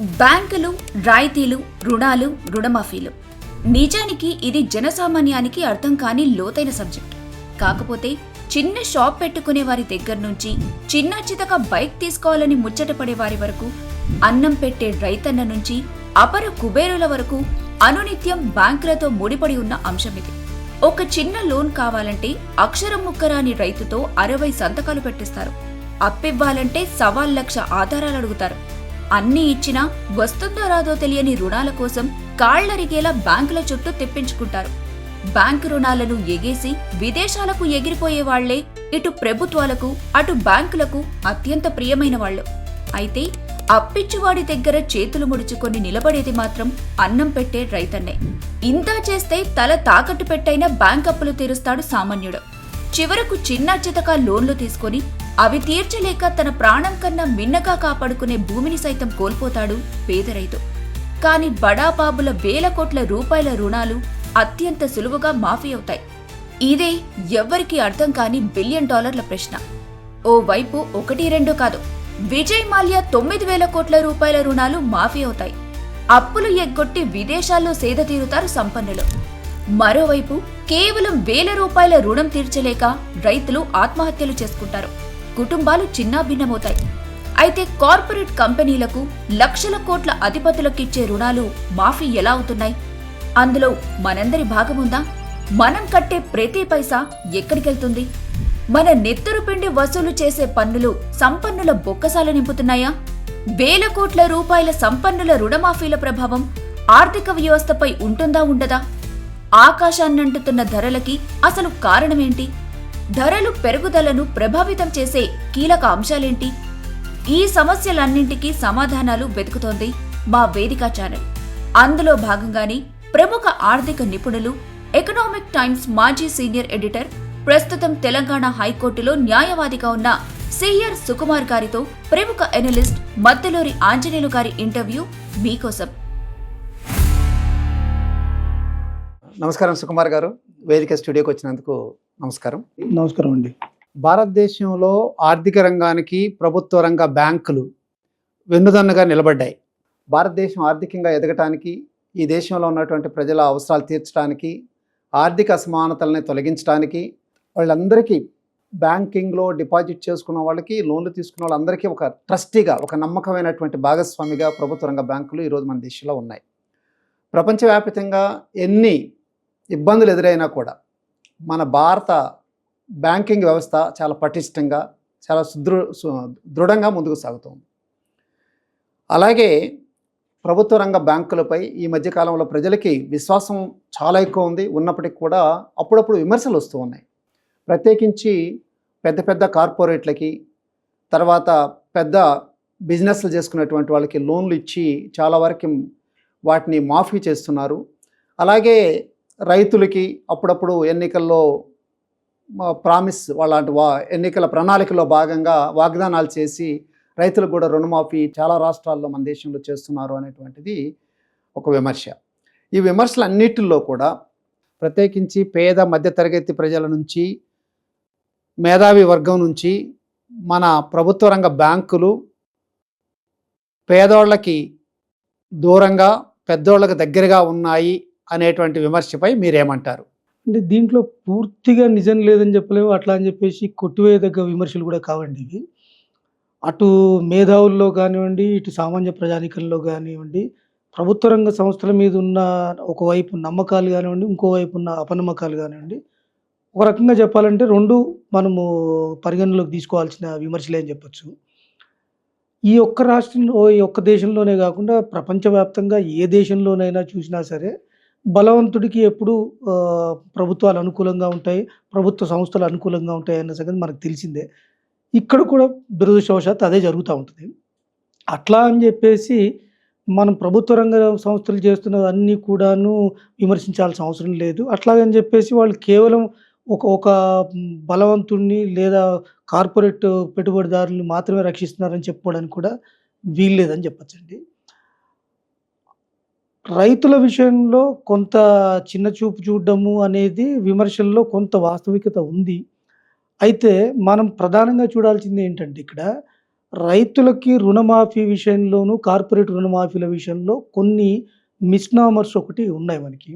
బ్యాంకులు రాయితీలు రుణాలు రుణమాఫీలు. నిజానికి ఇది జనసామాన్యానికి అర్థం కాని లోతైన సబ్జెక్ట్. కాకపోతే చిన్న షాప్ పెట్టుకునే వారి దగ్గర నుంచి చిన్న చితక బైక్ తీసుకోవాలని ముచ్చటపడే వారి వరకు అన్నం పెట్టే రైతన్న నుంచి అపర కుబేరుల వరకు అనునిత్యం బ్యాంకులతో ముడిపడి ఉన్న అంశం ఇది. ఒక చిన్న లోన్ కావాలంటే అక్షరం ముక్కరాని రైతుతో అరవై సంతకాలు పెట్టిస్తారు. అప్పివ్వాలంటే సవాల్ లక్ష ఆధారాలు అడుగుతారు. అన్నీ ఇచ్చినా వస్తుందో రాదో తెలియని రుణాల కోసం కాళ్ళరిగేలా బ్యాంకుల చుట్టూ తెప్పించుకుంటారు. బ్యాంకు రుణాలను ఎగేసి విదేశాలకు ఎగిరిపోయే వాళ్ళే ఇటు ప్రభుత్వాలకు అటు బ్యాంకులకు అత్యంత ప్రియమైన వాళ్ళు. అయితే అప్పిచ్చువాడి దగ్గర చేతులు ముడుచుకొని నిలబడేది మాత్రం అన్నం పెట్టే రైతన్నే. ఇంతా చేస్తే తల తాకట్టు పెట్టైన బ్యాంక్ అప్పులు తీరుస్తాడు సామాన్యుడు. చివరకు చిన్న చితక లోన్లు తీసుకొని అవి తీర్చలేక తన ప్రాణం కన్నా మిన్నగా కాపాడుకునే భూమిని సైతం కోల్పోతాడు పేద రైతు. కాని బడాబాబుల వేల కోట్ల రూపాయల రుణాలు అత్యంత సులువుగా మాఫీ అవుతాయి. ఇదే ఎవ్వరికీ అర్థం కాని బిలియన్ డాలర్ల ప్రశ్న. ఓవైపు ఒకటి రెండు కాదు విజయ్ మాల్యా తొమ్మిది వేల కోట్ల రూపాయల రుణాలు మాఫీ అవుతాయి. అప్పులు ఎగ్గొట్టి విదేశాల్లో సేద తీరుతారు సంపన్నులు. మరోవైపు కేవలం వేల రూపాయల రుణం తీర్చలేక రైతులు ఆత్మహత్యలు చేసుకుంటారు. కుటుంబాలు చిన్నాభిన్నమవుతాయి అయితే కార్పొరేట్ కంపెనీలకు లక్షల కోట్ల అధిపతులకిచ్చే రుణాలు మాఫీ ఎలా అవుతున్నాయి? అందులో మనందరి భాగముందా మనం కట్టే ప్రతి పైసా ఎక్కడికెళ్తుంది? మన నెత్తరు పిండి వసూలు చేసే పన్నులు సంపన్నుల బొక్కసాల నింపుతున్నాయా? వేల కోట్ల రూపాయల సంపన్నుల రుణమాఫీల ప్రభావం ఆర్థిక వ్యవస్థపై ఉంటుందా ఉండదా? ఆకాశాన్నంటుతున్న ధరలకి అసలు కారణమేంటి? ధరలు పెరుగుదలను ప్రభావితం చేసే కీలక అంశాలేంటి? ఈ సమస్యలన్నింటికీ సమాధానాలు వెతుకుతోంది మా వేదిక ఛానల్. అందులో భాగంగానే ప్రముఖ ఆర్థిక నిపుణులు ఎకనామిక్ టైమ్స్ మాజీ సీనియర్ ఎడిటర్ ప్రస్తుతం తెలంగాణ హైకోర్టులో న్యాయవాదిగా ఉన్న సిఆర్ సుకుమార్ గారితో ప్రముఖ ఎనలిస్ట్ మద్దెలూరి ఆంజనేయులు గారి ఇంటర్వ్యూ మీకోసం. నమస్కారం సుకుమార్ గారు. వేదిక స్టూడియోకి వచ్చినందుకు నమస్కారం. నమస్కారం అండి. భారతదేశంలో ఆర్థిక రంగానికి ప్రభుత్వ రంగ బ్యాంకులు వెన్నుదన్నుగా నిలబడ్డాయి. భారతదేశం ఆర్థికంగా ఎదగటానికి ఈ దేశంలో ఉన్నటువంటి ప్రజల అవసరాలు తీర్చడానికి ఆర్థిక అసమానతల్ని తొలగించడానికి వాళ్ళందరికీ బ్యాంకింగ్లో డిపాజిట్ చేసుకున్న వాళ్ళకి లోన్లు తీసుకున్న వాళ్ళందరికీ ఒక ట్రస్టీగా ఒక నమ్మకమైనటువంటి భాగస్వామిగా ప్రభుత్వ రంగ బ్యాంకులు ఈరోజు మన దేశంలో ఉన్నాయి. ప్రపంచవ్యాప్తంగా ఎన్ని ఇబ్బందులు ఎదురైనా కూడా మన భారత బ్యాంకింగ్ వ్యవస్థ చాలా పటిష్టంగా చాలా సుదృ దృఢంగా ముందుకు సాగుతుంది. అలాగే ప్రభుత్వ రంగ బ్యాంకులపై ఈ మధ్యకాలంలో ప్రజలకి విశ్వాసం చాలా ఎక్కువ ఉంది. ఉన్నప్పటికీ కూడా అప్పుడప్పుడు విమర్శలు వస్తూ ఉన్నాయి. ప్రత్యేకించి పెద్ద పెద్ద కార్పొరేట్లకి తర్వాత పెద్ద బిజినెస్లు చేసుకునేటువంటి వాళ్ళకి లోన్లు ఇచ్చి చాలా వరకు వాటిని మాఫీ చేస్తున్నారు. అలాగే రైతులకి అప్పుడప్పుడు ఎన్నికల్లో ప్రామిస్ వాళ్ళంటి వా ఎన్నికల ప్రణాళికలో భాగంగా వాగ్దానాలు చేసి రైతులకు కూడా రుణమాఫీ చాలా రాష్ట్రాల్లో మన దేశంలో చేస్తున్నారు అనేటువంటిది ఒక విమర్శ. ఈ విమర్శలు కూడా ప్రత్యేకించి పేద మధ్యతరగతి ప్రజల నుంచి మేధావి వర్గం నుంచి మన ప్రభుత్వ రంగ బ్యాంకులు పేదోళ్ళకి దూరంగా పెద్దోళ్ళకి దగ్గరగా ఉన్నాయి. అనేటువంటి విమర్శపై మీరేమంటారు? అంటే దీంట్లో పూర్తిగా నిజం లేదని చెప్పలేము అట్లా అని చెప్పేసి కొట్టివేయదగ్గ విమర్శలు కూడా కావండి ఇవి. అటు మేధావుల్లో కానివ్వండి ఇటు సామాన్య ప్రజానికంలో కానివ్వండి ప్రభుత్వ రంగ సంస్థల మీద ఉన్న ఒకవైపు నమ్మకాలు కానివ్వండి ఇంకోవైపు ఉన్న అపనమ్మకాలు కానివ్వండి ఒక రకంగా చెప్పాలంటే రెండు మనము పరిగణలోకి తీసుకోవాల్సిన విమర్శలే అని చెప్పచ్చు. ఈ ఒక్క రాష్ట్రంలో ఈ ఒక్క దేశంలోనే కాకుండా ప్రపంచవ్యాప్తంగా ఏ దేశంలోనైనా చూసినా సరే బలవంతుడికి ఎప్పుడు ప్రభుత్వాలు అనుకూలంగా ఉంటాయి ప్రభుత్వ సంస్థలు అనుకూలంగా ఉంటాయి అన్న సంగతి మనకు తెలిసిందే. ఇక్కడ కూడా దురదృష్టవశాత్తు అదే జరుగుతూ ఉంటుంది. అట్లా అని చెప్పేసి మనం ప్రభుత్వ రంగ సంస్థలు చేస్తున్నవన్నీ కూడాను విమర్శించాల్సిన అవసరం లేదు. అట్లాగని చెప్పేసి వాళ్ళు కేవలం ఒక ఒక బలవంతుణ్ణి లేదా కార్పొరేట్ పెట్టుబడిదారుల్ని మాత్రమే రక్షిస్తున్నారని చెప్పుకోవడానికి కూడా వీల్లేదని చెప్పచ్చండి. రైతుల విషయంలో కొంత చిన్న చూపు చూడడము అనేది విమర్శల్లో కొంత వాస్తవికత ఉంది. అయితే మనం ప్రధానంగా చూడాల్సింది ఏంటంటే ఇక్కడ రైతులకి రుణమాఫీ విషయంలోనూ కార్పొరేట్ రుణమాఫీల విషయంలో కొన్ని మిస్నామర్స్ ఒకటి ఉన్నాయి మనకి.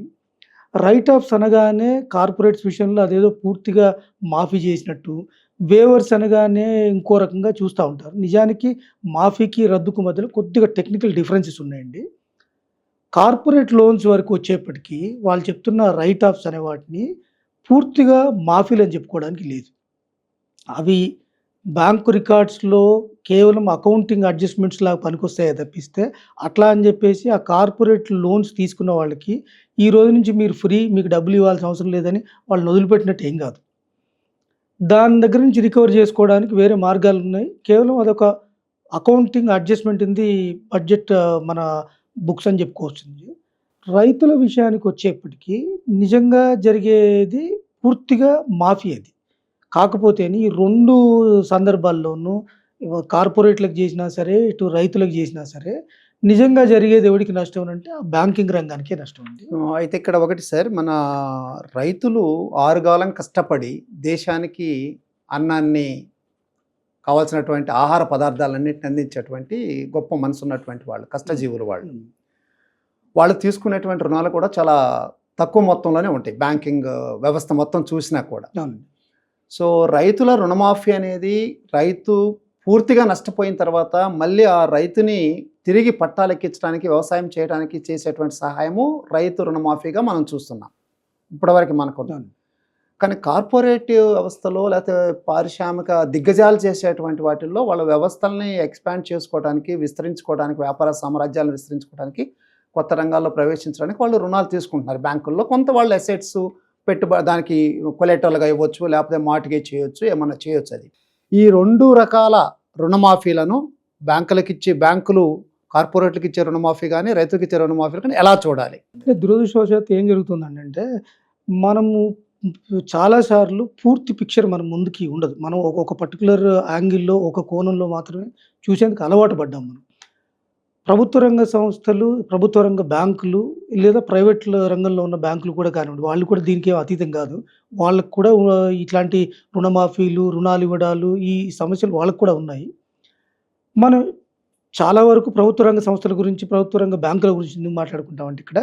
రైట్ ఆఫ్స్ అనగానే కార్పొరేట్స్ విషయంలో అదేదో పూర్తిగా మాఫీ చేసినట్టు వేవర్స్ అనగానే ఇంకో రకంగా చూస్తూ ఉంటారు. నిజానికి మాఫీకి రద్దుకు మధ్యలో కొద్దిగా టెక్నికల్ డిఫరెన్సెస్ ఉన్నాయండి. కార్పొరేట్ లోన్స్ వరకు వచ్చేప్పటికీ వాళ్ళు చెప్తున్న రైట్ ఆఫ్స్ అనే వాటిని పూర్తిగా మాఫీలు అని చెప్పుకోవడానికి లేదు. అవి బ్యాంకు రికార్డ్స్లో కేవలం అకౌంటింగ్ అడ్జస్ట్మెంట్స్ లాగా పనికొస్తాయో తప్పిస్తే అట్లా అని చెప్పేసి ఆ కార్పొరేట్ లోన్స్ తీసుకున్న వాళ్ళకి ఈ రోజు నుంచి మీరు ఫ్రీ మీకు డబ్బులు ఇవ్వాల్సిన అవసరం లేదని వాళ్ళని వదిలిపెట్టినట్టు ఏం కాదు. దాని దగ్గర నుంచి రికవర్ చేసుకోవడానికి వేరే మార్గాలు ఉన్నాయి. కేవలం అదొక అకౌంటింగ్ అడ్జస్ట్మెంట్ ఇన్ బడ్జెట్ మన బుక్స్ అని చెప్పుకోవచ్చు రైతుల విషయానికి వచ్చేప్పటికీ నిజంగా జరిగేది పూర్తిగా మాఫీ అది. కాకపోతే ఈ రెండు సందర్భాల్లోనూ కార్పొరేట్లకు చేసినా సరే ఇటు రైతులకు చేసినా సరే నిజంగా జరిగేది ఎవరికి నష్టం అంటే ఆ బ్యాంకింగ్ రంగానికే నష్టం ఉంది. అయితే ఇక్కడ ఒకటి సార్ మన రైతులు ఆరుగాలం కష్టపడి దేశానికి అన్నాన్ని కావాల్సినటువంటి ఆహార పదార్థాలన్నింటిని అందించేటువంటి గొప్ప మనసు ఉన్నటువంటి వాళ్ళు కష్టజీవులు వాళ్ళు. వాళ్ళు తీసుకునేటువంటి రుణాలు కూడా చాలా తక్కువ మొత్తంలోనే ఉంటాయి. బ్యాంకింగ్ వ్యవస్థ మొత్తం చూసినా కూడా. సో రైతుల రుణమాఫీ అనేది రైతు పూర్తిగా నష్టపోయిన తర్వాత మళ్ళీ ఆ రైతుని తిరిగి పట్టాలెక్కించడానికి వ్యవసాయం చేయడానికి చేసేటువంటి సహాయము రైతు రుణమాఫీగా మనం చూస్తున్నాం. ఇప్పటివరకు మనకు. కానీ కార్పొరేట్ వ్యవస్థలో లేకపోతే పారిశ్రామిక దిగ్గజాలు చేసేటువంటి వాటిల్లో వాళ్ళ వ్యవస్థల్ని ఎక్స్పాండ్ చేసుకోవడానికి విస్తరించుకోవడానికి వ్యాపార సామ్రాజ్యాలను విస్తరించుకోవడానికి కొత్త రంగాల్లో ప్రవేశించడానికి వాళ్ళు రుణాలు తీసుకుంటున్నారు. బ్యాంకుల్లో కొంత వాళ్ళు అసెట్స్ పెట్టుబడి దానికి కొలెటర్లుగా ఇవ్వచ్చు లేకపోతే మాటిగే చేయొచ్చు ఏమన్నా చేయొచ్చు అది. ఈ రెండు రకాల రుణమాఫీలను బ్యాంకులకు ఇచ్చి బ్యాంకులు కార్పొరేట్లకు ఇచ్చే రుణమాఫీ కానీ రైతులకు ఇచ్చే రుణమాఫీ కానీ ఎలా చూడాలి? దురదృష్టవశాత్తు ఏం జరుగుతుందంటే అంటే మనము చాలాసార్లు పూర్తి పిక్చర్ మన ముందుకి ఉండదు. మనం ఒక పర్టికులర్ యాంగిల్లో ఒక కోణంలో మాత్రమే చూసేందుకు అలవాటు పడ్డాం మనం. ప్రభుత్వ రంగ సంస్థలు ప్రభుత్వ రంగ బ్యాంకులు లేదా ప్రైవేట్ రంగంలో ఉన్న బ్యాంకులు కూడా కానివ్వండి వాళ్ళు కూడా దీనికి అతీతం కాదు. వాళ్ళకు కూడా ఇట్లాంటి రుణమాఫీలు రుణాలు ఇవ్వడాలు ఈ సమస్యలు వాళ్ళకు కూడా ఉన్నాయి. మనం చాలా వరకు ప్రభుత్వ రంగ సంస్థల గురించి ప్రభుత్వ రంగ బ్యాంకుల గురించి ఎందుకు మాట్లాడుకుంటామంటే ఇక్కడ.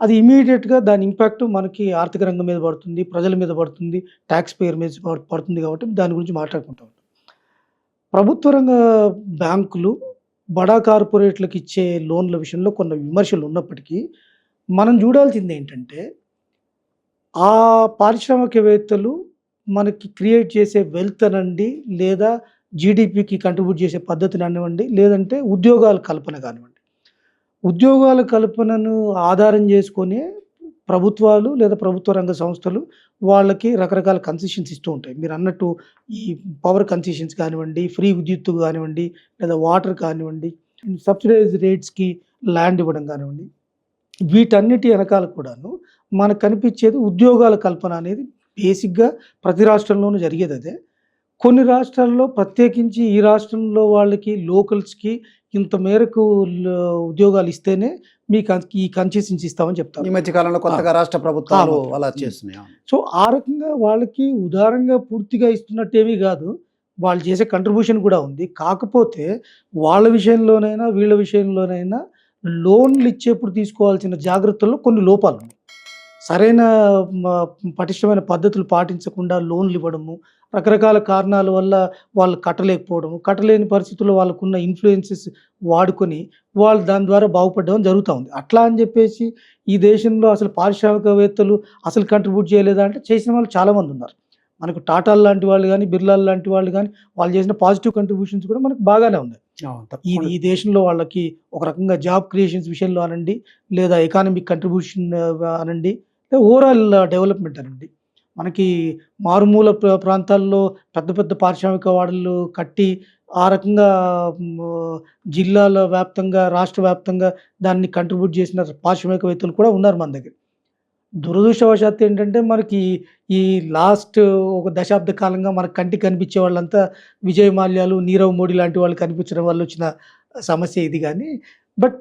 అది ఇమీడియట్గా దాని ఇంపాక్ట్ మనకి ఆర్థిక రంగం మీద పడుతుంది ప్రజల మీద పడుతుంది ట్యాక్స్ పేయర్ మీద పడుతుంది కాబట్టి దాని గురించి మాట్లాడుకుంటా. ఉంటాం ప్రభుత్వ రంగ బ్యాంకులు బడా కార్పొరేట్లకు ఇచ్చే లోన్ల విషయంలో కొన్ని విమర్శలు ఉన్నప్పటికీ మనం చూడాల్సింది ఏంటంటే ఆ పారిశ్రామికవేత్తలు మనకి క్రియేట్ చేసే వెల్త్ అనండి లేదా జీడిపికి కంట్రిబ్యూట్ చేసే పద్ధతిని అనివ్వండి లేదంటే ఉద్యోగాల కల్పన కానివ్వండి. ఉద్యోగాల కల్పనను ఆధారం చేసుకొని ప్రభుత్వాలు లేదా ప్రభుత్వ రంగ సంస్థలు వాళ్ళకి రకరకాల కన్సెషన్స్ ఇస్తూ ఉంటాయి. మీరు అన్నట్టు ఈ పవర్ కన్సెషన్స్ కానివ్వండి ఫ్రీ విద్యుత్ కానివ్వండి లేదా వాటర్ కానివ్వండి సబ్సిడైజ్ రేట్స్కి ల్యాండ్ ఇవ్వడం కానివ్వండి వీటన్నిటి వెనకాల కూడాను మనకు కనిపించేది ఉద్యోగాల కల్పన అనేది బేసిక్గా ప్రతి రాష్ట్రంలోనూ జరిగేది అదే. కొన్ని రాష్ట్రాల్లో ప్రత్యేకించి ఈ రాష్ట్రంలో వాళ్ళకి లోకల్స్కి ఇంత మేరకు ఉద్యోగాలు ఇస్తేనే మీకు అన్- ఈ కన్సెషన్స్ ఇస్తామని ఈ చెప్తారు మధ్య కాలంలో కొత్తగా రాష్ట్ర ప్రభుత్వాలు అలా. చేస్తున్నాయి. సో ఆ రకంగా వాళ్ళకి ఉదారంగా పూర్తిగా ఇస్తున్నట్టేమీ కాదు. వాళ్ళు చేసే కంట్రిబ్యూషన్ కూడా ఉంది. కాకపోతే వాళ్ళ విషయంలోనైనా వీళ్ళ విషయంలోనైనా లోన్లు ఇచ్చేప్పుడు తీసుకోవాల్సిన జాగ్రత్తల్లో కొన్ని లోపాలు ఉన్నాయి సరైన పటిష్టమైన పద్ధతులు పాటించకుండా లోన్లు ఇవ్వడము రకరకాల కారణాల వల్ల వాళ్ళు కట్టలేకపోవడము కట్టలేని పరిస్థితుల్లో వాళ్ళకున్న ఇన్ఫ్లుయెన్సెస్ వాడుకొని వాళ్ళు దాని ద్వారా బాగుపడడం జరుగుతూ ఉంది. అట్లా అని చెప్పేసి ఈ దేశంలో అసలు పారిశ్రామికవేత్తలు అసలు కంట్రిబ్యూట్ చేయలేదా అంటే చేసిన వాళ్ళు చాలామంది ఉన్నారు. మనకు టాటాలు లాంటి వాళ్ళు కానీ బిర్లాలు లాంటి వాళ్ళు కానీ వాళ్ళు చేసిన పాజిటివ్ కంట్రిబ్యూషన్స్ కూడా మనకు బాగానే ఉన్నాయి. అవును, ఈ దేశంలో వాళ్ళకి ఒక రకంగా జాబ్ క్రియేషన్స్ విషయంలో అనండి లేదా ఎకానమిక్ కంట్రిబ్యూషన్ అనండి ఓవరాల్ డెవలప్మెంట్ అనండి. మనకి మారుమూల ప్రాంతాల్లో పెద్ద పెద్ద పారిశ్రామిక వాడలు కట్టి ఆ రకంగా జిల్లాల వ్యాప్తంగా రాష్ట్ర వ్యాప్తంగా దాన్ని కంట్రిబ్యూట్ చేసిన పారిశ్రామికవేత్తలు కూడా ఉన్నారు మన దగ్గర. దురదృష్టవశాత్తు ఏంటంటే మనకి ఈ లాస్ట్ ఒక దశాబ్ద కాలంగా మనకు కంటికి కనిపించే వాళ్ళంతా విజయ్ మాల్యాలు నీరవ్ మోడీ లాంటి వాళ్ళు కనిపించడం వల్ల వచ్చిన సమస్య ఇది కానీ బట్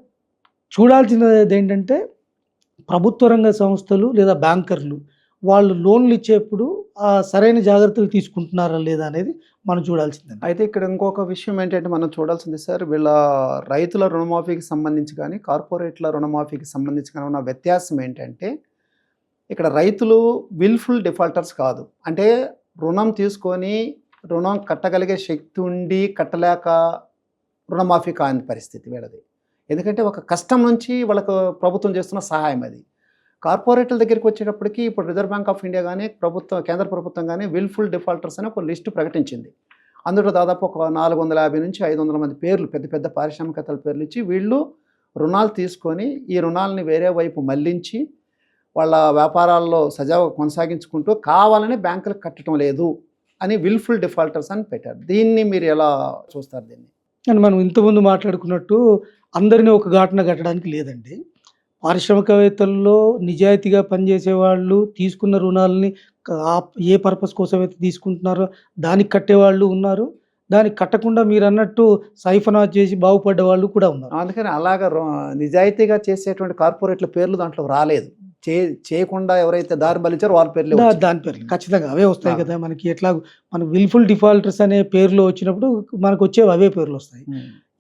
చూడాల్సినది ఏంటంటే ప్రభుత్వ రంగ సంస్థలు లేదా బ్యాంకర్లు వాళ్ళు లోన్లు ఇచ్చేప్పుడు ఆ సరైన జాగ్రత్తలు తీసుకుంటున్నారా లేదా అనేది మనం చూడాల్సిందండి. అయితే ఇక్కడ ఇంకొక విషయం ఏంటంటే మనం చూడాల్సింది సార్ వీళ్ళ రైతుల రుణమాఫీకి సంబంధించి కానీ కార్పొరేట్ల రుణమాఫీకి సంబంధించి కానీ ఉన్న వ్యత్యాసం ఏంటంటే ఇక్కడ రైతులు విల్ఫుల్ డిఫాల్టర్స్ కాదు. అంటే రుణం తీసుకొని రుణం కట్టగలిగే శక్తి ఉండి కట్టలేక రుణమాఫీ కాని పరిస్థితి వీళ్ళది. ఎందుకంటే ఒక కష్టం నుంచి వాళ్ళకు ప్రభుత్వం చేస్తున్న సహాయం అది. కార్పొరేట్ల దగ్గరికి వచ్చేటప్పటికి ఇప్పుడు రిజర్వ్ బ్యాంక్ ఆఫ్ ఇండియా కానీ ప్రభుత్వం కేంద్ర ప్రభుత్వం కానీ విల్ఫుల్ డిఫాల్టర్స్ అని ఒక లిస్టు ప్రకటించింది. అందులో దాదాపు ఒక నాలుగు వందల యాభై నుంచి ఐదు వందల మంది పేర్లు పెద్ద పెద్ద పారిశ్రామికతల పేర్లు ఇచ్చి వీళ్ళు రుణాలు తీసుకొని ఈ రుణాలని వేరే వైపు మళ్ళించి వాళ్ళ వ్యాపారాల్లో సజావు కొనసాగించుకుంటూ కావాలని బ్యాంకులకు కట్టడం లేదు అని విల్ఫుల్ డిఫాల్టర్స్ అని పెట్టారు. దీన్ని మీరు ఎలా చూస్తారు దీన్ని? కానీ మనం ఇంతకుముందు మాట్లాడుకున్నట్టు అందరినీ ఒక ఘాటన కట్టడానికి లేదండి. పారిశ్రామికవేత్తల్లో నిజాయితీగా పనిచేసే వాళ్ళు తీసుకున్న రుణాలని ఏ పర్పస్ కోసం అయితే తీసుకుంటున్నారో దానికి కట్టేవాళ్ళు ఉన్నారు. దానికి కట్టకుండా మీరు అన్నట్టు సైఫనా చేసి బాగుపడ్డ వాళ్ళు కూడా ఉన్నారు. అందుకని అలాగ నిజాయితీగా చేసేటువంటి కార్పొరేట్ల పేర్లు దాంట్లో రాలేదు. చే చేయకుండా ఎవరైతే దారి బలిచారో వాళ్ళ పేర్లు దాని పేర్లు. ఖచ్చితంగా అవే వస్తాయి. కదా మనకి ఎట్లా మన విల్ఫుల్ డిఫాల్టర్స్ అనే పేర్లు వచ్చినప్పుడు మనకు వచ్చేవి అవే పేర్లు వస్తాయి.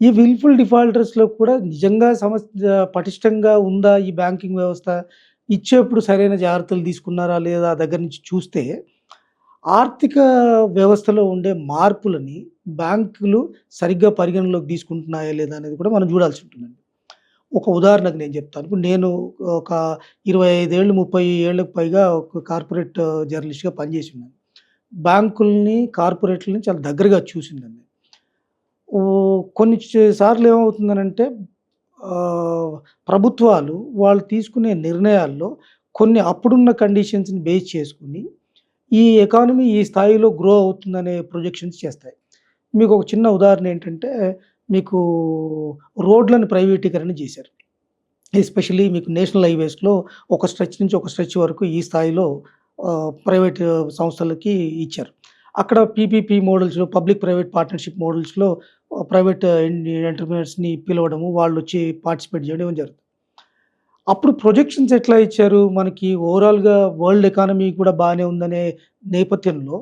ఈ విల్ఫుల్ డిఫాల్టర్స్లో కూడా నిజంగా సమస్య పటిష్టంగా ఉందా ఈ బ్యాంకింగ్ వ్యవస్థ? ఇచ్చేప్పుడు సరైన జాగ్రత్తలు తీసుకున్నారా లేదా దగ్గర నుంచి చూస్తే ఆర్థిక వ్యవస్థలో ఉండే మార్పులని బ్యాంకులు సరిగ్గా పరిగణలోకి తీసుకుంటున్నాయా లేదా అనేది కూడా మనం చూడాల్సి ఉంటుందండి. ఒక ఉదాహరణకు నేను చెప్తాను. ఇప్పుడు నేను ఒక ఇరవై ఐదేళ్ళు ముప్పై ఏళ్ళకు పైగా ఒక కార్పొరేట్ జర్నలిస్ట్గా పనిచేసి ఉన్నాను బ్యాంకుల్ని కార్పొరేట్లని చాలా దగ్గరగా చూసిందండి. కొన్ని సార్లు ఏమవుతుందనంటే ప్రభుత్వాలు వాళ్ళు తీసుకునే నిర్ణయాల్లో కొన్ని అప్పుడున్న కండిషన్స్ని బేస్ చేసుకుని ఈ ఎకానమీ ఈ స్థాయిలో గ్రో అవుతుందనే ప్రొజెక్షన్స్ చేస్తాయి. మీకు ఒక చిన్న ఉదాహరణ ఏంటంటే మీకు రోడ్లను ప్రైవేటీకరణ చేశారు. ఎస్పెషలీ మీకు నేషనల్ హైవేస్లో ఒక స్ట్రెచ్ నుంచి ఒక స్ట్రెచ్ వరకు ఈ స్థాయిలో ప్రైవేట్ సంస్థలకి ఇచ్చారు. అక్కడ పీపీపీ మోడల్స్లో పబ్లిక్ ప్రైవేట్ పార్ట్నర్షిప్ మోడల్స్లో ప్రైవేట్ ఎంటర్ప్రినర్స్ని పిలవడము వాళ్ళు వచ్చి పార్టిసిపేట్ చేయడం జరుగుతుంది. అప్పుడు ప్రొజెక్షన్స్ ఎట్లా ఇచ్చారు? మనకి ఓవరాల్గా వరల్డ్ ఎకానమీ కూడా బాగానే ఉందనే నేపథ్యంలో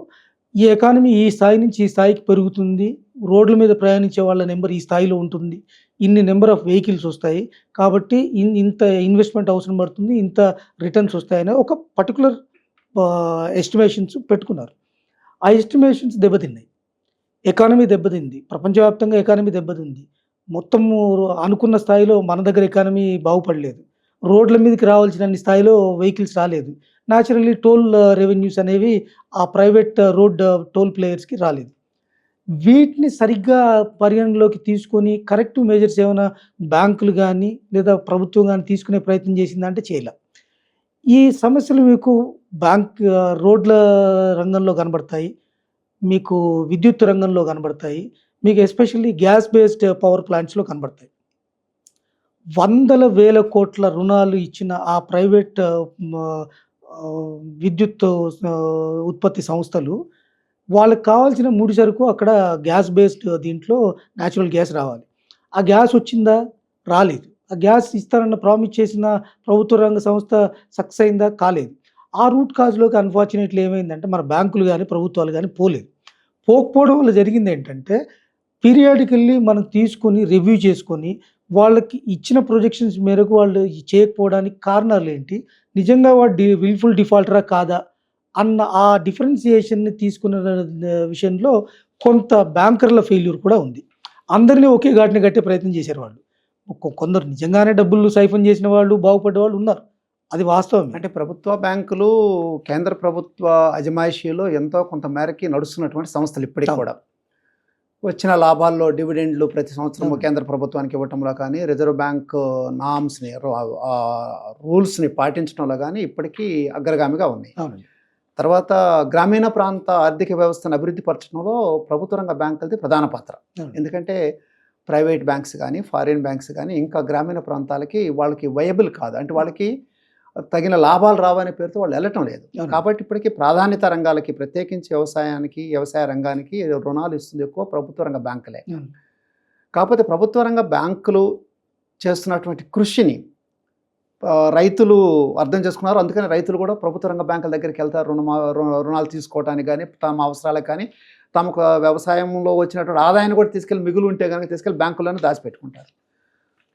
ఈ ఎకానమీ ఈ స్థాయి నుంచి ఈ స్థాయికి పెరుగుతుంది. రోడ్ల మీద ప్రయాణించే వాళ్ళ నెంబర్ ఈ స్థాయిలో ఉంటుంది. ఇన్ని నెంబర్ ఆఫ్ వెహికల్స్ వస్తాయి. కాబట్టి ఇన్ ఇంత ఇన్వెస్ట్మెంట్ అవసరం పడుతుంది. ఇంత రిటర్న్స్ వస్తాయని ఒక పర్టికులర్ ఎస్టిమేషన్స్ పెట్టుకున్నారు. ఆ ఎస్టిమేషన్స్ దెబ్బతిన్నాయి. ఎకానమీ దెబ్బతింది. ప్రపంచవ్యాప్తంగా ఎకానమీ దెబ్బతింది. మొత్తము అనుకున్న స్థాయిలో మన దగ్గర ఎకానమీ బాగుపడలేదు. రోడ్ల మీదకి రావాల్సిన స్థాయిలో వెహికల్స్ రాలేదు. న్యాచురల్లీ టోల్ రెవెన్యూస్ అనేవి ఆ ప్రైవేట్ రోడ్ టోల్ ప్లేయర్స్కి రాలేదు. వీటిని సరిగ్గా పరిగణలోకి తీసుకొని కరెక్ట్ మెజర్స్ ఏమైనా బ్యాంకులు కానీ లేదా ప్రభుత్వం కానీ తీసుకునే ప్రయత్నం చేసిందంటే చేయలే. ఈ సమస్యలు మీకు బ్యాంక్ రోడ్ల రంగంలో కనబడతాయి మీకు విద్యుత్ రంగంలో కనబడతాయి మీకు ఎస్పెషల్లీ గ్యాస్ బేస్డ్ పవర్ ప్లాంట్స్లో కనబడతాయి. వందల వేల కోట్ల రుణాలు ఇచ్చిన ఆ ప్రైవేట్ విద్యుత్ ఉత్పత్తి సంస్థలు వాళ్ళకి కావాల్సిన ముడి సరుకు అక్కడ గ్యాస్ బేస్డ్ దీంట్లో న్యాచురల్ గ్యాస్ రావాలి. ఆ గ్యాస్ వచ్చిందా? రాలేదు. ఆ గ్యాస్ ఇస్తారన్న ప్రామిస్ చేసిన ప్రభుత్వ రంగ సంస్థ సక్సెస్ అయిందా? కాలేదు. ఆ రూట్ కాజ్లోకి అన్ఫార్చునేట్లీ ఏమైందంటే మన బ్యాంకులు కానీ ప్రభుత్వాలు కానీ పోలేదు. పోకపోవడం వల్ల జరిగింది ఏంటంటే పీరియాడికల్లీ మనం తీసుకొని రివ్యూ చేసుకొని వాళ్ళకి ఇచ్చిన ప్రొజెక్షన్స్ మేరకు వాళ్ళు చేయకపోవడానికి కారణాలు ఏంటి? నిజంగా వాడు డి విల్ఫుల్ డిఫాల్టరా కాదా? అన్న ఆ డిఫరెన్సియేషన్ని తీసుకున్న విషయంలో కొంత బ్యాంకర్ల ఫెయిల్యూర్ కూడా ఉంది. అందరినీ ఒకే ఘాటిని కట్టే ప్రయత్నం చేశారు వాళ్ళు. కొందరు నిజంగానే డబ్బులు సైఫన్ చేసిన వాళ్ళు బాగుపడ్డ వాళ్ళు ఉన్నారు. అది వాస్తవం అంటే ప్రభుత్వ బ్యాంకులు కేంద్ర ప్రభుత్వ అజమాయిషీలో ఎంతో కొంత మేరకి నడుస్తున్నటువంటి సంస్థలు ఇప్పటికి. కూడా. వచ్చిన లాభాల్లో డివిడెండ్లు ప్రతి సంవత్సరం. కేంద్ర ప్రభుత్వానికి ఇవ్వటంలో కానీ రిజర్వ్ బ్యాంక్ నామ్స్ని రూల్స్ని పాటించడంలో కానీ ఇప్పటికీ అగ్రగామిగా ఉన్నాయి తర్వాత గ్రామీణ ప్రాంత ఆర్థిక వ్యవస్థను అభివృద్ధి పరచడంలో ప్రభుత్వ రంగ బ్యాంకులది ప్రధాన పాత్ర. ఎందుకంటే ప్రైవేట్ బ్యాంక్స్ కానీ ఫారిన్ బ్యాంక్స్ కానీ ఇంకా గ్రామీణ ప్రాంతాలకి వాళ్ళకి వయబుల్ కాదు అంటే వాళ్ళకి తగిన లాభాలు రావనే పేరుతో వాళ్ళు వెళ్ళటం లేదు. కాబట్టి ఇప్పటికీ ప్రాధాన్యత రంగాలకి ప్రత్యేకించి వ్యవసాయానికి వ్యవసాయ రంగానికి రుణాలు ఇస్తుంది ఎక్కువ ప్రభుత్వ రంగ బ్యాంకులే. కాకపోతే ప్రభుత్వ రంగ బ్యాంకులు చేస్తున్నటువంటి కృషిని రైతులు అర్థం చేసుకున్నారు. అందుకని రైతులు కూడా ప్రభుత్వ రంగ బ్యాంకుల దగ్గరికి వెళ్తారు. రుణమా రు- రుణాలు తీసుకోవడానికి కానీ తమ అవసరాలకు కానీ తమకు వ్యవసాయంలో వచ్చినటువంటి ఆదాయాన్ని కూడా తీసుకెళ్ళి మిగులు ఉంటే కనుక తీసుకెళ్ళి బ్యాంకుల్లోనే దాచిపెట్టుకుంటారు.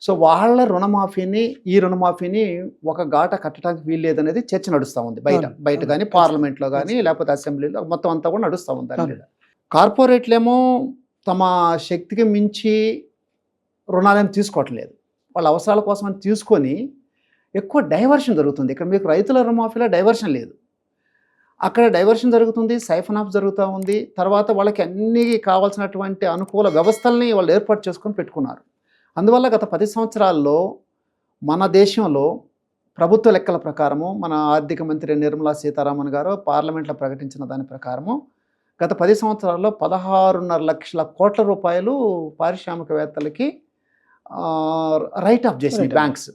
సో వాళ్ళ రుణమాఫీని ఈ రుణమాఫీని ఒక గాట కట్టడానికి వీలు లేదనేది చర్చ నడుస్తూ ఉంది బయట. బయట. కానీ పార్లమెంట్లో కానీ లేకపోతే అసెంబ్లీలో మొత్తం అంతా కూడా నడుస్తూ ఉంది దాని. మీద. కార్పొరేట్లేమో తమ శక్తికి మించి రుణాలను తీసుకోవట్లేదు. వాళ్ళ అవసరాల కోసం అని తీసుకొని ఎక్కువ డైవర్షన్ జరుగుతుంది. ఇక్కడ మీకు రైతుల రుణమాఫీలో డైవర్షన్ లేదు. అక్కడ డైవర్షన్ జరుగుతుంది సైఫన్ ఆఫ్ జరుగుతూ ఉంది. తర్వాత వాళ్ళకి అన్ని కావాల్సినటువంటి అనుకూల వ్యవస్థల్ని వాళ్ళు ఏర్పాటు చేసుకొని పెట్టుకున్నారు. అందువల్ల గత పది సంవత్సరాల్లో మన దేశంలో ప్రభుత్వ లెక్కల ప్రకారము మన ఆర్థిక మంత్రి నిర్మలా సీతారామన్ గారు పార్లమెంట్లో ప్రకటించిన దాని ప్రకారము గత పది సంవత్సరాల్లో పదహారున్నర లక్షల కోట్ల రూపాయలు పారిశ్రామికవేత్తలకి write off off. Banks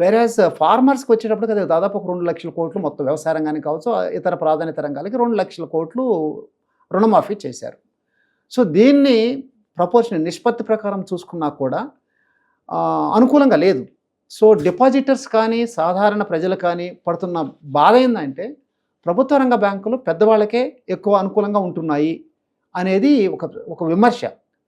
whereas ఫార్మర్స్కి uh, వచ్చేటప్పటికి అది దాదాపు ఒక రెండు లక్షల కోట్లు మొత్తం వ్యవసాయ రంగానికి కావచ్చు ఇతర ప్రాధాన్యత రంగాలకి రెండు లక్షల కోట్లు రుణమాఫీ చేశారు. సో దీన్ని ప్రపోర్షన్ నిష్పత్తి ప్రకారం చూసుకున్నా కూడా అనుకూలంగా లేదు. సో డిపాజిటర్స్ కానీ సాధారణ ప్రజలు కానీ పడుతున్న బాధ ఏంటంటే ప్రభుత్వ రంగ బ్యాంకులు పెద్దవాళ్ళకే ఎక్కువ అనుకూలంగా ఉంటున్నాయి అనేది ఒక ఒక విమర్శ.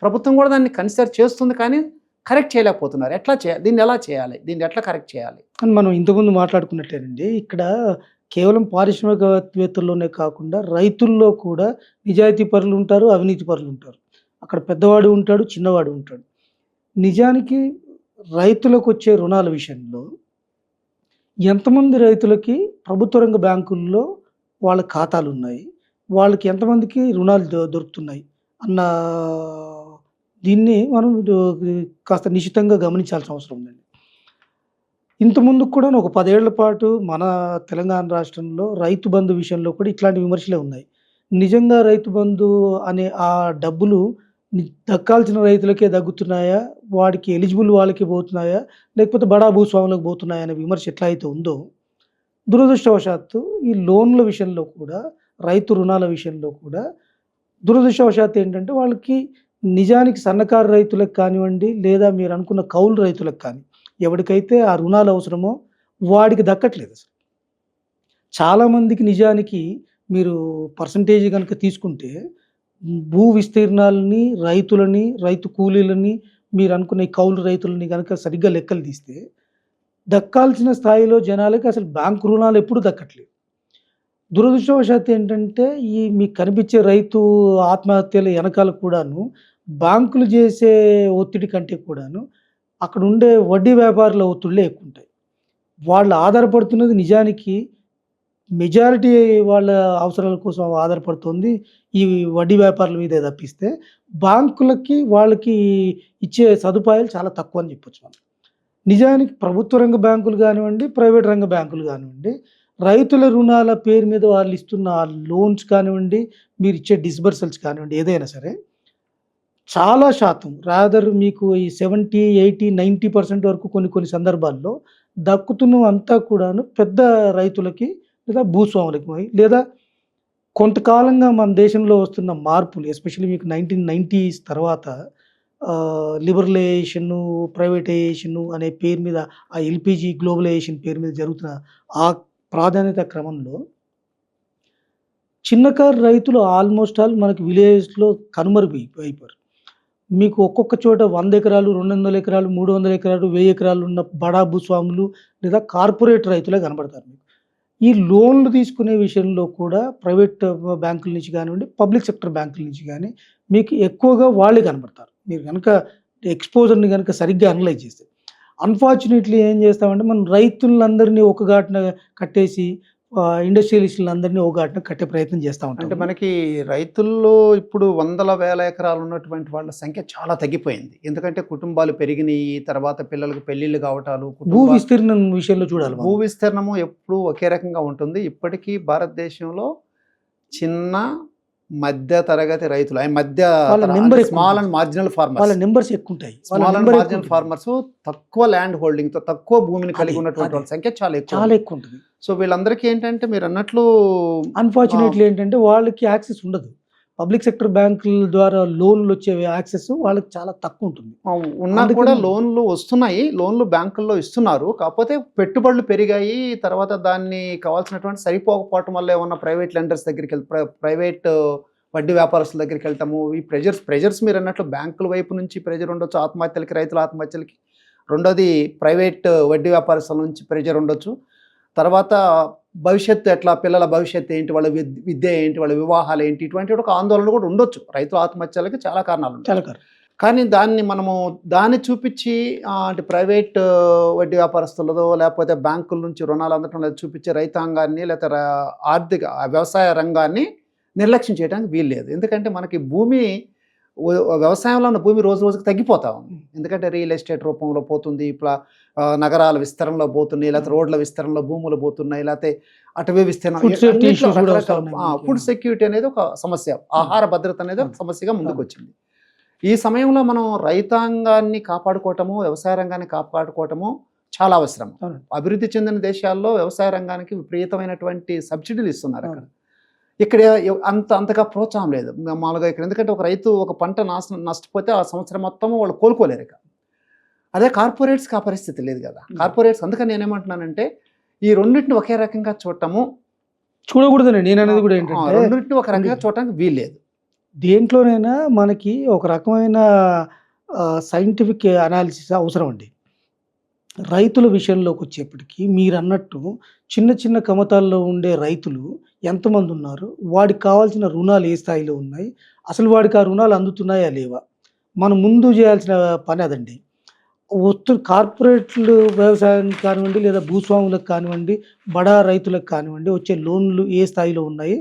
ప్రభుత్వం కూడా దాన్ని కన్సిడర్ చేస్తుంది కానీ కరెక్ట్ చేయలేకపోతున్నారు. ఎట్లా చేయాలి దీన్ని ఎలా చేయాలి? దీన్ని ఎట్లా కరెక్ట్ చేయాలి? కానీ మనం ఇంతకుముందు మాట్లాడుకున్నట్టేనండి ఇక్కడ కేవలం పారిశ్రామికవేత్తల్లోనే కాకుండా రైతుల్లో కూడా నిజాయితీ పరులు ఉంటారు అవినీతి పరులు ఉంటారు. అక్కడ పెద్దవాడు ఉంటాడు చిన్నవాడు ఉంటాడు. నిజానికి రైతులకు వచ్చే రుణాల విషయంలో ఎంతమంది రైతులకి ప్రభుత్వ రంగ బ్యాంకుల్లో వాళ్ళ ఖాతాలు ఉన్నాయి వాళ్ళకి ఎంతమందికి రుణాలు దొ- దొరుకుతున్నాయి అన్న దీన్ని మనం కాస్త నిశితంగా గమనించాల్సిన అవసరం ఉందండి. ఇంతకుముందు కూడా ఒక పదేళ్ళ పాటు మన తెలంగాణ రాష్ట్రంలో రైతు బంధు విషయంలో కూడా ఇట్లాంటి విమర్శలే ఉన్నాయి. నిజంగా రైతు బంధు అనే ఆ డబ్బులు దక్కాల్సిన రైతులకే దగ్గుతున్నాయా వాడికి ఎలిజిబుల్ వాళ్ళకి పోతున్నాయా? లేకపోతే బడా భూస్వాములకు పోతున్నాయా అనే విమర్శ ఎట్లా అయితే ఉందో దురదృష్టవశాత్తు ఈ లోన్ల విషయంలో కూడా రైతు రుణాల విషయంలో కూడా దురదృష్టవశాత్తు ఏంటంటే వాళ్ళకి నిజానికి సన్నకారు రైతులకు కానివ్వండి లేదా మీరు అనుకున్న కౌలు రైతులకు కానీ ఎవరికైతే ఆ రుణాలు అవసరమో వాడికి దక్కట్లేదు అసలు. చాలామందికి నిజానికి మీరు పర్సంటేజ్ కనుక తీసుకుంటే భూ విస్తీర్ణాలని రైతులని రైతు కూలీలని మీరు అనుకున్న కౌలు రైతులని కనుక సరిగ్గా లెక్కలు తీస్తే దక్కాల్సిన స్థాయిలో జనాలకి అసలు బ్యాంకు రుణాలు ఎప్పుడు దక్కట్లేదు. దురదృష్టవశాత్తు ఏంటంటే ఈ మీకు కనిపించే రైతు ఆత్మహత్యల వెనకాల కూడాను బ్యాంకులు చేసే ఒత్తిడి కంటే కూడాను అక్కడ ఉండే వడ్డీ వ్యాపారుల ఒత్తిళ్ళే ఎక్కువ ఉంటాయి వాళ్ళు ఆధారపడుతున్నది నిజానికి మెజారిటీ వాళ్ళ అవసరాల కోసం ఆధారపడుతుంది ఈ వడ్డీ వ్యాపారుల మీదే తప్పిస్తే. బ్యాంకులకి వాళ్ళకి ఇచ్చే సదుపాయాలు చాలా తక్కువ అని చెప్పొచ్చు మనం. నిజానికి ప్రభుత్వ రంగ బ్యాంకులు కానివ్వండి ప్రైవేట్ రంగ బ్యాంకులు కానివ్వండి రైతుల రుణాల పేరు మీద వాళ్ళు ఇస్తున్న లోన్స్ కానివ్వండి మీరు ఇచ్చే డిస్బర్సల్స్ కానివ్వండి ఏదైనా సరే చాలా శాతం రాదర్ మీకు ఈ సెవెంటీ ఎయిటీ నైంటీ పర్సెంట్ వరకు కొన్ని కొన్ని సందర్భాల్లో దక్కుతున్న అంతా కూడాను పెద్ద రైతులకి లేదా భూస్వాములకి లేదా కొంతకాలంగా మన దేశంలో వస్తున్న మార్పులు ఎస్పెషల్లీ మీకు నైన్టీన్ నైంటీస్ తర్వాత లిబరలైజేషన్ ప్రైవేటైజేషన్ అనే పేరు మీద ఆ ఎల్పిజి గ్లోబలైజేషన్ పేరు మీద జరుగుతున్న ఆ ప్రాధాన్యత క్రమంలో చిన్నకారు రైతులు ఆల్మోస్ట్ ఆల్ మనకి విలేజ్లో కనుమరుగు అయిపోయారు. మీకు ఒక్కొక్క చోట వంద ఎకరాలు రెండు వందల ఎకరాలు మూడు వందల ఎకరాలు వెయ్యి ఎకరాలు ఉన్న బడా భూస్వాములు లేదా కార్పొరేట్ రైతులే కనబడతారు మీకు. ఈ లోన్లు తీసుకునే విషయంలో కూడా ప్రైవేట్ బ్యాంకుల నుంచి కానివ్వండి పబ్లిక్ సెక్టర్ బ్యాంకుల నుంచి కానీ మీకు ఎక్కువగా వాళ్ళే కనబడతారు. మీరు కనుక ఎక్స్పోజర్ని కనుక సరిగ్గా అనలైజ్ చేస్తే. అన్ఫార్చునేట్లీ ఏం చేస్తామంటే మనం రైతులందరినీ ఒక ఘాటున కట్టేసి ఇండస్ట్రియలిస్టులందరినీ ఘాటున కట్టే ప్రయత్నం చేస్తూ అంటే ఉంటాం మనకి రైతుల్లో ఇప్పుడు వందల వేల ఎకరాలు ఉన్నటువంటి వాళ్ళ సంఖ్య చాలా తగ్గిపోయింది. ఎందుకంటే కుటుంబాలు పెరిగినాయి తర్వాత పిల్లలకు పెళ్ళిళ్ళు కావటాలు భూ విస్తీర్ణం విషయంలో చూడాలి. భూ విస్తీర్ణము ఎప్పుడు ఒకే రకంగా ఉంటుంది. ఇప్పటికీ భారతదేశంలో చిన్న మధ్య తరగతి రైతులు ఆ మధ్య వాళ్ళ స్మాల్. అండ్ మార్జినల్ వాళ్ళ ఫార్మర్స్ నెంబర్స్ ఎక్కువ ఉంటాయి వాళ్ళ స్మాల్ అండ్ మార్జినల్. ఫార్మర్స్ తక్కువ ల్యాండ్ హోల్డింగ్తో తక్కువ భూమిని కలిగి ఉన్నటువంటి. వాళ్ళ సంఖ్య చాలా ఎక్కువ చాలా ఎక్కువ ఉంటుంది సో వీళ్ళందరికీ ఏంటంటే మీరు అన్నట్లు అన్ఫార్చునేట్లీ ఏంటంటే వాళ్ళకి యాక్సెస్ ఉండదు పబ్లిక్ సెక్టర్ బ్యాంకుల ద్వారా లోన్లు వచ్చే యాక్సెస్ వాళ్ళకి చాలా తక్కువ ఉంటుంది. ఉన్నా కూడా లోన్లు వస్తున్నాయి. లోన్లు బ్యాంకుల్లో ఇస్తున్నారు. కాకపోతే పెట్టుబడులు పెరిగాయి. తర్వాత దాన్ని కావాల్సినటువంటి సరిపోకపోవటం వల్ల ఏమన్నా ప్రైవేట్ లెండర్స్ దగ్గరికి వెళ్ళి ప్రైవేట్ వడ్డీ వ్యాపారస్తుల దగ్గరికి వెళ్తాము. ఈ ప్రెజర్స్ ప్రెజర్స్ మీరు అన్నట్లు బ్యాంకుల వైపు నుంచి ప్రెజర్ ఉండొచ్చు. ఆత్మహత్యలకి రైతుల ఆత్మహత్యలకి. రెండోది ప్రైవేట్ వడ్డీ వ్యాపారస్తుల నుంచి ప్రెజర్ ఉండొచ్చు. తర్వాత భవిష్యత్తు ఎట్లా పిల్లల భవిష్యత్తు ఏంటి వాళ్ళ విద్- విద్య ఏంటి వాళ్ళ వివాహాలు ఏంటి ఇటువంటి ఒక ఆందోళన కూడా ఉండొచ్చు. రైతుల ఆత్మహత్యలకి చాలా కారణాలు ఉంటాయి చాలా కారణం కానీ దాన్ని మనము దాన్ని చూపించి అంటే ప్రైవేట్ వడ్డీ వ్యాపారస్తులదో లేకపోతే బ్యాంకుల నుంచి రుణాలు అందటం లేదా చూపించే రైతాంగాన్ని ర- ఆర్థిక వ్యవసాయ రంగాన్ని నిర్లక్ష్యం చేయడానికి వీల్లేదు. ఎందుకంటే మనకి భూమి వ్యవసాయంలో ఉన్న భూమి రోజు రోజుకి తగ్గిపోతా. ఉంది ఎందుకంటే రియల్ ఎస్టేట్ రూపంలో పోతుంది ఇప్పుడు నగరాల విస్తరణలో పోతున్నాయి లేకపోతే రోడ్ల విస్తరణలో భూములు పోతున్నాయి లేకపోతే అటవీ విస్తరణ. ఫుడ్ సెక్యూరిటీ అనేది ఒక సమస్య. ఆహార భద్రత అనేది ఒక సమస్యగా ముందుకు వచ్చింది ఈ సమయంలో మనం రైతాంగాన్ని కాపాడుకోవటము వ్యవసాయ రంగాన్ని కాపాడుకోవటము చాలా అవసరం. అభివృద్ధి చెందిన దేశాల్లో వ్యవసాయ రంగానికి విపరీతమైన సబ్సిడీలు ఇస్తున్నారు అక్కడ. ఇక్కడ అంత అంతగా ప్రోత్సాహం లేదు. మామూలుగా ఇక్కడ ఎందుకంటే ఒక రైతు ఒక పంట నాశనం నష్టపోతే ఆ సంవత్సరం మొత్తం వాళ్ళు కోలుకోలేరు ఇక. అదే కార్పొరేట్స్కి ఆ పరిస్థితి లేదు కదా. కార్పొరేట్స్ అందుకని నేనేమంటున్నానంటే ఈ రెండింటిని ఒకే రకంగా చూడటము చూడకూడదండి. నేను అనేది కూడా ఏంటంటే రెండింటిని ఒక రకంగా చూడటానికి వీల్లేదు. దేంట్లోనైనా మనకి ఒక రకమైన సైంటిఫిక్ అనాలిసిస్ అవసరం అండి. రైతుల విషయంలోకి వచ్చేప్పటికీ మీరు అన్నట్టు చిన్న చిన్న కమతాల్లో ఉండే రైతులు ఎంతమంది ఉన్నారు? వాడికి కావాల్సిన రుణాలు ఏ స్థాయిలో ఉన్నాయి? అసలు వాడికి ఆ రుణాలు అందుతున్నాయా లేవా? మనం ముందు చేయాల్సిన పని అదండి. ఒత్తు కార్పొరేట్లు వ్యవసాయానికి కానివ్వండి లేదా భూస్వాములకు కానివ్వండి బడా రైతులకు కానివ్వండి వచ్చే లోన్లు ఏ స్థాయిలో ఉన్నాయి?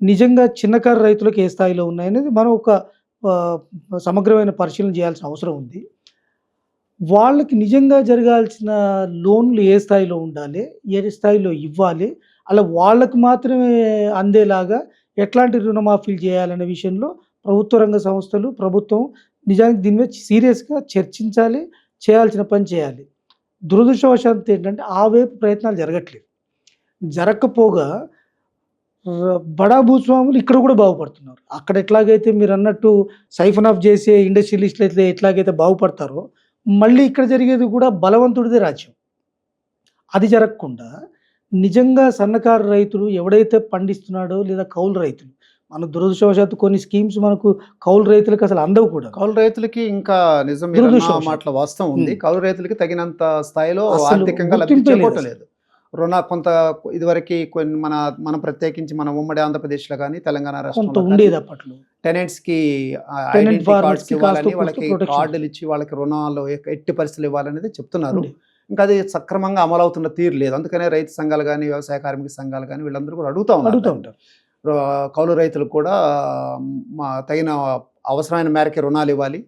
నిజంగా చిన్నకారు రైతులకు ఏ స్థాయిలో ఉన్నాయి అనేది మనం ఒక సమగ్రమైన పరిశీలన చేయాల్సిన అవసరం ఉంది. వాళ్ళకి నిజంగా జరగాల్సిన లోన్లు ఏ స్థాయిలో ఉండాలి ఏ స్థాయిలో ఇవ్వాలి అలా వాళ్ళకు మాత్రమే అందేలాగా ఎట్లాంటి రుణమాఫీలు చేయాలనే విషయంలో ప్రభుత్వ రంగ సంస్థలు ప్రభుత్వం నిజానికి దీని మీద సీరియస్గా చర్చించాలి చేయాల్సిన పని చేయాలి. దురదృష్టవశాంతి ఏంటంటే ఆ వైపు ప్రయత్నాలు జరగట్లేదు. జరగకపోగా బడా భూస్వాములు ఇక్కడ కూడా బాగుపడుతున్నారు. అక్కడ ఎట్లాగైతే మీరు అన్నట్టు సైఫన్ ఆఫ్ చేసే ఇండస్ట్రియలిస్టులు అయితే ఎట్లాగైతే బాగుపడతారో మళ్ళీ ఇక్కడ జరిగేది కూడా బలవంతుడిదే రాజ్యం. అది జరగకుండా నిజంగా సన్నకారు రైతులు ఎవడైతే పండిస్తున్నాడో లేదా కౌలు రైతులు మన దురదృష్టవశాత్తు కొన్ని స్కీమ్స్ మనకు కౌలు రైతులకు అసలు అందవు కూడా. కౌలు రైతులకి ఇంకా నిజం. మాటల వాస్తవం ఉంది. కౌలు రైతులకి తగినంత స్థాయిలో ఆర్థికంగా లబ్ధి గుర్తింపే లేదు. చేకూరలేదు రుణ కొంత ఇదివరకు కొన్ని మన మనం ప్రత్యేకించి మన ఉమ్మడి ఆంధ్రప్రదేశ్లో కానీ తెలంగాణ రాష్ట్రంలో ఉండేది అప్పట్లో. టెనెంట్స్కి Tenant ఐడెంటిటీ కార్డ్స్ ఇవ్వాలని వాళ్ళకి. కార్డులు ఇచ్చి వాళ్ళకి రుణాలు ఎట్టి పరిస్థితులు ఇవ్వాలనేది చెప్తున్నారు. ఇంకా అది సక్రమంగా అమలవుతున్న తీరు లేదు. అందుకనే రైతు సంఘాలు కానీ వ్యవసాయ కార్మిక సంఘాలు కానీ వీళ్ళందరూ కూడా అడుగుతా అడుగుతూ ఉన్నారు ఉంటారు. రు- కౌలు రైతులకు కూడా మా తగిన అవసరమైన మేరకి రుణాలు ఇవ్వాలి.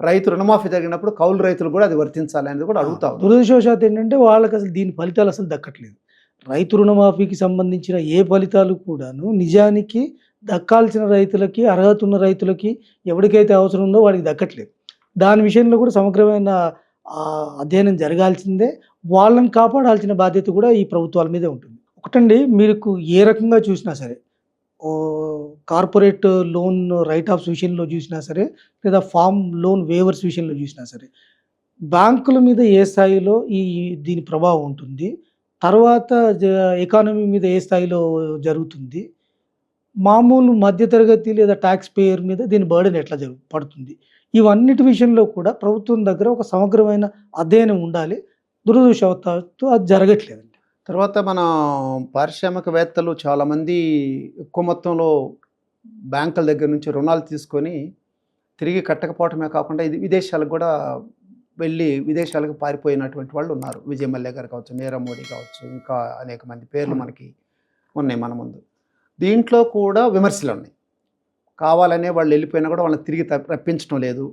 రైతు రుణమాఫీ జరిగినప్పుడు కౌలు రైతులు కూడా అది వర్తించాలి అనేది కూడా అడుగుతాం ఉన్నారు. దురదృష్టవశాత్తు ఏంటంటే వాళ్ళకి అసలు దీని ఫలితాలు అసలు దక్కట్లేదు. రైతు రుణమాఫీకి సంబంధించిన ఏ ఫలితాలు కూడాను నిజానికి దక్కాల్సిన రైతులకి అర్హత ఉన్న రైతులకి ఎవరికైతే అవసరం ఉందో వాడికి దక్కట్లేదు. దాని విషయంలో కూడా సమగ్రమైన అధ్యయనం జరగాల్సిందే. వాళ్ళని కాపాడాల్సిన బాధ్యత కూడా ఈ ప్రభుత్వాల మీదే ఉంటుంది. ఒకటండి మీకు ఏ రకంగా చూసినా సరే కార్పొరేట్ లోన్ రైట్ ఆఫ్స్ విషయంలో చూసినా సరే లేదా ఫామ్ లోన్ వేవర్స్ విషయంలో చూసినా సరే బ్యాంకుల మీద ఏ స్థాయిలో ఈ దీని ప్రభావం ఉంటుంది తర్వాత ఎకానమీ మీద ఏ స్థాయిలో జరుగుతుంది మామూలు మధ్యతరగతి లేదా ట్యాక్స్ పేయర్ మీద దీని బర్డెన్ ఎట్లా జరుగు పడుతుంది ఇవన్నిటి విషయంలో కూడా ప్రభుత్వం దగ్గర ఒక సమగ్రమైన అధ్యయనం ఉండాలి దురదృష్టవశాత్తు అది జరగట్లేదు తర్వాత మన పారిశ్రామికవేత్తలు చాలామంది ఎక్కువ మొత్తంలో బ్యాంకుల దగ్గర నుంచి రుణాలు తీసుకొని తిరిగి కట్టకపోవటమే కాకుండా ఇది విదేశాలకు కూడా వెళ్ళి విదేశాలకు పారిపోయినటువంటి వాళ్ళు ఉన్నారు. విజయ్ మల్య గారు కావచ్చు నీరవ్ మోడీ కావచ్చు ఇంకా అనేక మంది పేర్లు మనకి ఉన్నాయి మన ముందు. దీంట్లో కూడా విమర్శలు ఉన్నాయి. కావాలనే వాళ్ళు వెళ్ళిపోయినా కూడా వాళ్ళని తిరిగి రప్పించడం లేదు.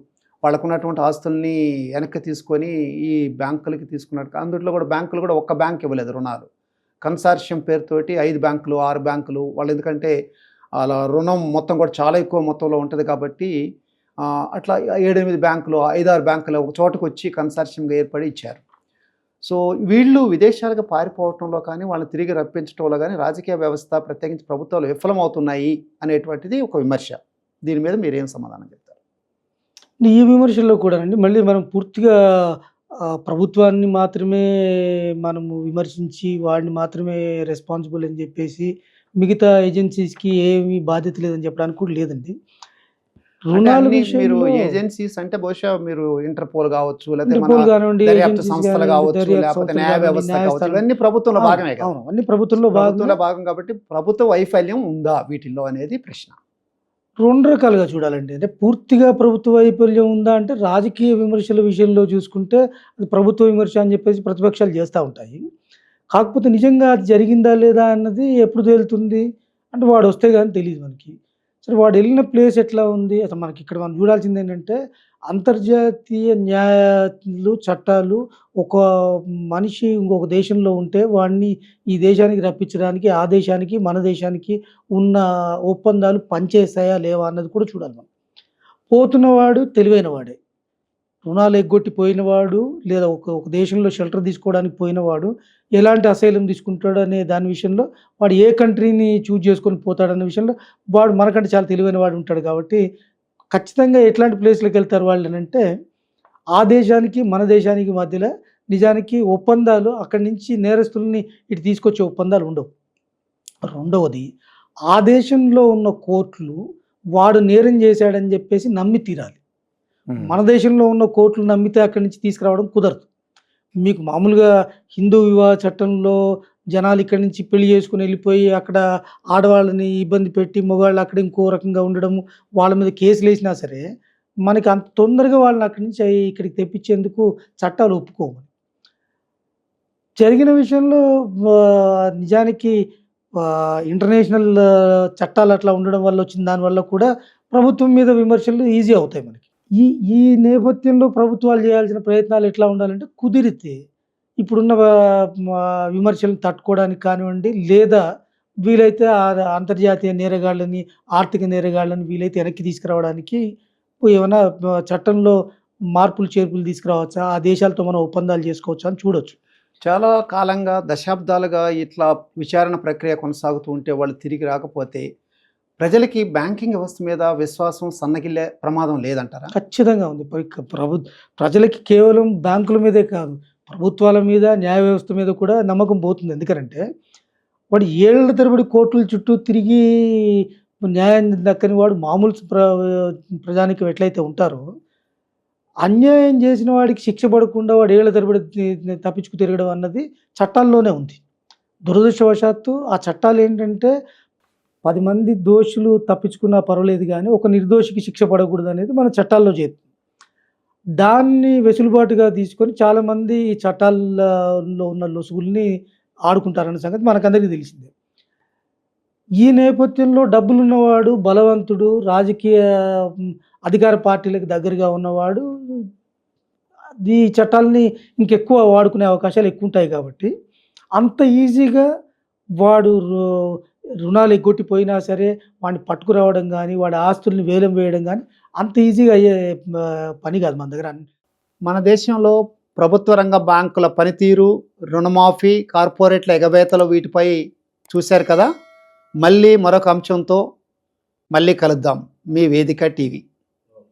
వాళ్ళకున్నటువంటి ఆస్తుల్ని వెనక్కి తీసుకొని ఈ బ్యాంకులకి తీసుకున్నట్టు అందులో కూడా బ్యాంకులు కూడా ఒక్క బ్యాంక్ ఇవ్వలేదు రుణాలు. కన్సార్షియం పేరుతోటి ఐదు బ్యాంకులు ఆరు బ్యాంకులు వాళ్ళు ఎందుకంటే అలా రుణం మొత్తం కూడా చాలా ఎక్కువ మొత్తంలో ఉంటుంది కాబట్టి అట్లా ఏడెనిమిది బ్యాంకులు ఐదారు బ్యాంకులు ఒక చోటకు వచ్చి కన్సార్షియంగా ఏర్పడి ఇచ్చారు. సో వీళ్ళు విదేశాలకు పారిపోవటంలో కానీ వాళ్ళని తిరిగి రప్పించడంలో కానీ రాజకీయ వ్యవస్థ ప్రత్యేకించి ప్రభుత్వాలు విఫలమవుతున్నాయి అనేటువంటిది ఒక విమర్శ. దీని మీద మీరేం సమాధానం చెప్తారు ఈ విమర్శల్లో కూడా అండి మళ్ళీ మనం పూర్తిగా ప్రభుత్వాన్ని మాత్రమే మనము విమర్శించి వాడిని మాత్రమే రెస్పాన్సిబుల్ అని చెప్పేసి మిగతా ఏజెన్సీస్కి ఏమీ బాధ్యత లేదని చెప్పడానికి కూడా లేదండి. రుణాల మీరు ఏజెన్సీస్ అంటే బహుశా మీరు ఇంటర్పోల్ కావచ్చు లేకపోతే సంస్థలు కావచ్చు లేకపోతే న్యాయ వ్యవస్థ కావచ్చు ఇవన్నీ ప్రభుత్వంలో భాగమే అవును. అన్ని ప్రభుత్వంలో భాగంగా భాగం కాబట్టి ప్రభుత్వ వైఫల్యం ఉందా వీటిల్లో అనేది ప్రశ్న. రెండు రకాలుగా చూడాలండి. అంటే పూర్తిగా ప్రభుత్వ వైఫల్యం ఉందా అంటే రాజకీయ విమర్శల విషయంలో చూసుకుంటే అది ప్రభుత్వ విమర్శ అని చెప్పేసి ప్రతిపక్షాలు చేస్తూ ఉంటాయి. కాకపోతే నిజంగా అది జరిగిందా లేదా అన్నది ఎప్పుడు తేలుతుంది? అంటే వాడు వస్తే కానీ తెలియదు మనకి. సరే వాడు వెళ్ళిన ప్లేస్ ఎట్లా ఉంది? అసలు మనకి ఇక్కడ మనం చూడాల్సింది ఏంటంటే అంతర్జాతీయ న్యాయాలు చట్టాలు ఒక మనిషి ఇంకొక దేశంలో ఉంటే వాడిని ఈ దేశానికి రప్పించడానికి ఆ దేశానికి మన దేశానికి ఉన్న ఒప్పందాలు పనిచేస్తాయా లేవా అన్నది కూడా చూడాలి మనం. పోతున్నవాడు తెలివైనవాడే. రుణాలు ఎగ్గొట్టి పోయినవాడు లేదా ఒక ఒక దేశంలో షెల్టర్ తీసుకోవడానికి పోయినవాడు ఎలాంటి అసైలం తీసుకుంటాడు అనే దాని విషయంలో వాడు ఏ కంట్రీని చూజ్ చేసుకొని పోతాడనే విషయంలో వాడు మనకంటే చాలా తెలివైన వాడు ఉంటాడు కాబట్టి ఖచ్చితంగా ఎట్లాంటి ప్లేస్లకు వెళ్తారు వాళ్ళు అంటే ఆ దేశానికి మన దేశానికి మధ్యలో నిజానికి ఒప్పందాలు అక్కడి నుంచి నేరస్తుల్ని ఇటు తీసుకొచ్చే ఒప్పందాలు ఉండవు. రెండవది ఆ దేశంలో ఉన్న కోర్టులు వాడు నేరం చేశాడని చెప్పేసి నమ్మి తీరాలి. మన దేశంలో ఉన్న కోర్టులు నమ్మితే అక్కడి నుంచి తీసుకురావడం కుదరదు. మీకు మామూలుగా హిందూ వివాహ చట్టంలో జనాలు ఇక్కడి నుంచి పెళ్ళి చేసుకుని వెళ్ళిపోయి అక్కడ ఆడవాళ్ళని ఇబ్బంది పెట్టి మగవాళ్ళు అక్కడ ఇంకో రకంగా ఉండడము వాళ్ళ మీద కేసులు వేసినా సరే మనకి అంత తొందరగా వాళ్ళని అక్కడి నుంచి ఇక్కడికి తెప్పించేందుకు చట్టాలు ఒప్పుకోమని జరిగిన విషయంలో నిజానికి ఇంటర్నేషనల్ చట్టాలు అట్లా ఉండడం వల్ల వచ్చిన దానివల్ల కూడా ప్రభుత్వం మీద విమర్శలు ఈజీ అవుతాయి మనకి. ఈ ఈ నేపథ్యంలో ప్రభుత్వాలు చేయాల్సిన ప్రయత్నాలు ఎట్లా ఉండాలంటే కుదిరితే ఇప్పుడున్న విమర్శలను తట్టుకోవడానికి కానివ్వండి లేదా వీలైతే ఆ అంతర్జాతీయ నేరగాళ్ళని ఆర్థిక నేరగాళ్ళని వీలైతే వెనక్కి తీసుకురావడానికి ఏమైనా చట్టంలో మార్పులు చేర్పులు తీసుకురావచ్చా? ఆ దేశాలతో మనం ఒప్పందాలు చేసుకోవచ్చా అని చూడొచ్చు. చాలా కాలంగా దశాబ్దాలుగా ఇట్లా విచారణ ప్రక్రియ కొనసాగుతూ ఉంటే వాళ్ళు తిరిగి రాకపోతే ప్రజలకి బ్యాంకింగ్ వ్యవస్థ మీద విశ్వాసం సన్నగిల్లే ప్రమాదం లేదంటారా? ఖచ్చితంగా ఉంది. ప్రభు ప్రజలకి కేవలం బ్యాంకుల మీదే కాదు ప్రభుత్వాల మీద న్యాయ వ్యవస్థ మీద కూడా నమ్మకం పోతుంది. ఎందుకంటే వాడు ఏళ్ళ తరబడి కోర్టుల చుట్టూ తిరిగి న్యాయం దక్కని వాడు మామూలు ప్ర ప్రజానికి ఎట్లయితే ఉంటారో అన్యాయం చేసిన వాడికి శిక్ష పడకుండా వాడు ఏళ్ళ తరబడి తప్పించుకు తిరగడం అన్నది చట్టాల్లోనే ఉంది. దురదృష్టవశాత్తు ఆ చట్టాలు ఏంటంటే పది మంది దోషులు తప్పించుకున్నా పర్వాలేదు కానీ ఒక నిర్దోషికి శిక్ష పడకూడదు అనేది మన చట్టాల్లో చేస్తుంది దాన్ని వెసులుబాటుగా తీసుకొని చాలామంది ఈ చట్టాల్లో ఉన్న లొసుగుల్ని ఆడుకుంటారన్న సంగతి మనకందరికీ తెలిసిందే. ఈ నేపథ్యంలో డబ్బులున్నవాడు బలవంతుడు రాజకీయ అధికార పార్టీలకు దగ్గరగా ఉన్నవాడు ఈ చట్టాలని ఇంకెక్కువ వాడుకునే అవకాశాలు ఎక్కువ ఉంటాయి కాబట్టి అంత ఈజీగా వాడు రు- రుణాలు ఎగ్గొట్టిపోయినా సరే వాడిని పట్టుకురావడం కానీ వాడి ఆస్తుల్ని వేలం వేయడం కానీ అంత ఈజీగా అయ్యే పని కాదు మన దగ్గర. మన దేశంలో ప్రభుత్వ రంగ బ్యాంకుల పనితీరు రుణమాఫీ కార్పొరేట్ల ఎగవేతలు వీటిపై చూశారు కదా? మళ్ళీ మరొక అంశంతో మళ్ళీ కలుద్దాం. మీ వేదిక టీవీ.